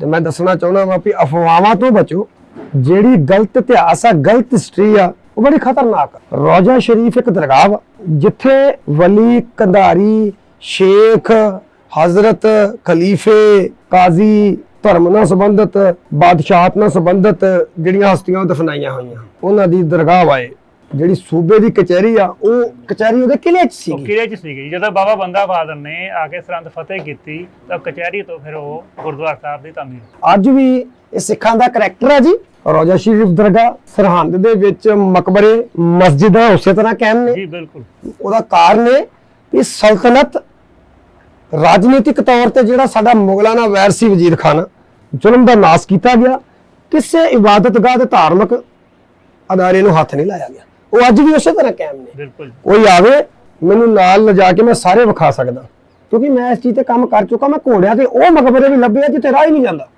ਤੇ ਮੈਂ ਦੱਸਣਾ ਚਾਹੁੰਦਾ ਵਾਂ ਵੀ ਅਫਵਾਹਾਂ ਤੋਂ ਬਚੋ। ਜਿਹੜੀ ਗਲਤ ਇਤਿਹਾਸ ਆ, ਗਲਤ ਹਿਸਟਰੀ ਆ, ਉਹ ਬੜੀ ਖਤਰਨਾਕ ਆ। ਰੋਜ਼ਾ ਸ਼ਰੀਫ ਇੱਕ ਦਰਗਾਹ ਵਾ, ਜਿੱਥੇ ਵਲੀ, ਕੰਧਾਰੀ, ਸ਼ੇਖ, ਹਜ਼ਰਤ, ਖਲੀਫੇ, ਕਾਜ਼ੀ, ਧਰਮ ਨਾਲ ਸੰਬੰਧਿਤ, ਬਾਦਸ਼ਾਹਤ ਨਾਲ ਸੰਬੰਧਿਤ ਜਿਹੜੀਆਂ ਹਸਤੀਆਂ ਦਫਨਾਈਆਂ ਹੋਈਆਂ। ਉਹਨਾਂ ਦੀ ਦਰਗਾਹ ਵਾਏ ਜਿਹੜੀ ਸੂਬੇ ਦੀ ਕਚਹਿਰੀ ਆ ਉਹ ਕਚਹਿਰੀ ਉਹਦੇ ਕਿਲੇ 'ਚ ਉਹ ਸੀਗੀ। ਕਿਲੇ ਚ ਸੀਗੀ। ਜਦੋਂ ਬਾਬਾ ਬੰਦਾ ਬਹਾਦਰ ਨੇ ਆ ਕੇ ਸਰਹੰਦ ਫਤਿਹ ਕੀਤੀ ਤਾਂ ਕਚਹਿਰੀ ਤੋਂ ਫਿਰ ਉਹ ਗੁਰਦੁਆਰਾ ਸਾਹਿਬ ਦੀ ਤਾਮੀਰ ਅੱਜ ਵੀ ਇਹ ਸਿੱਖਾਂ ਦਾ ਕਰੈਕਟਰ ਹੈ ਜੀ। ਰੋਜ਼ਾ ਸ਼ਰੀਫ ਦਰਗਾਹ ਸਰਹੰਦ ਦੇ ਵਿੱਚ ਮਕਬਰੇ ਮਸਜਿਦਾਂ ਉਸੇ ਤਰ੍ਹਾਂ ਕਾਇਮ ਨੇ। ਜੀ ਬਿਲਕੁਲ। ਉਹਦਾ ਕਾਰਨ ਇਹ ਵੀ ਸਲਤਨਤ ਰਾਜਨੀਤਿਕ ਤੌਰ ਤੇ ਜਿਹੜਾ ਸਾਡਾ ਮੁਗਲਾਂ ਨਾਲ ਵੈਰ ਸੀ ਵਜ਼ੀਰ ਖਾਨ ਜ਼ੁਲਮ ਦਾ ਨਾਸ ਕੀਤਾ ਗਿਆ। ਕਿਸੇ ਇਬਾਦਤਗਾਹ ਤੇ ਧਾਰਮਿਕ ਅਦਾਰੇ ਨੂੰ ਹੱਥ ਨਹੀਂ ਲਾਇਆ ਗਿਆ। ਉਹ ਅੱਜ ਵੀ ਉਸੇ ਤਰ੍ਹਾਂ ਕਾਇਮ ਨੇ। ਬਿਲਕੁਲ। ਕੋਈ ਆਵੇ ਮੈਨੂੰ ਨਾਲ ਲਿਜਾ ਕੇ ਮੈਂ ਸਾਰੇ ਵਿਖਾ ਸਕਦਾ। ਕਿਉਂਕਿ ਮੈਂ ਇਸ ਚੀਜ਼ ਤੇ ਕੰਮ ਕਰ ਚੁੱਕਾ ਮੈਂ ਘੋੜਿਆਂ ਤੇ ਉਹ ਮਕਬਰੇ ਵੀ ਲੱਭੇ ਆ ਜਿੱਥੇ ਰਾਹ ਹੀ ਨਹੀਂ ਜਾਂਦਾ।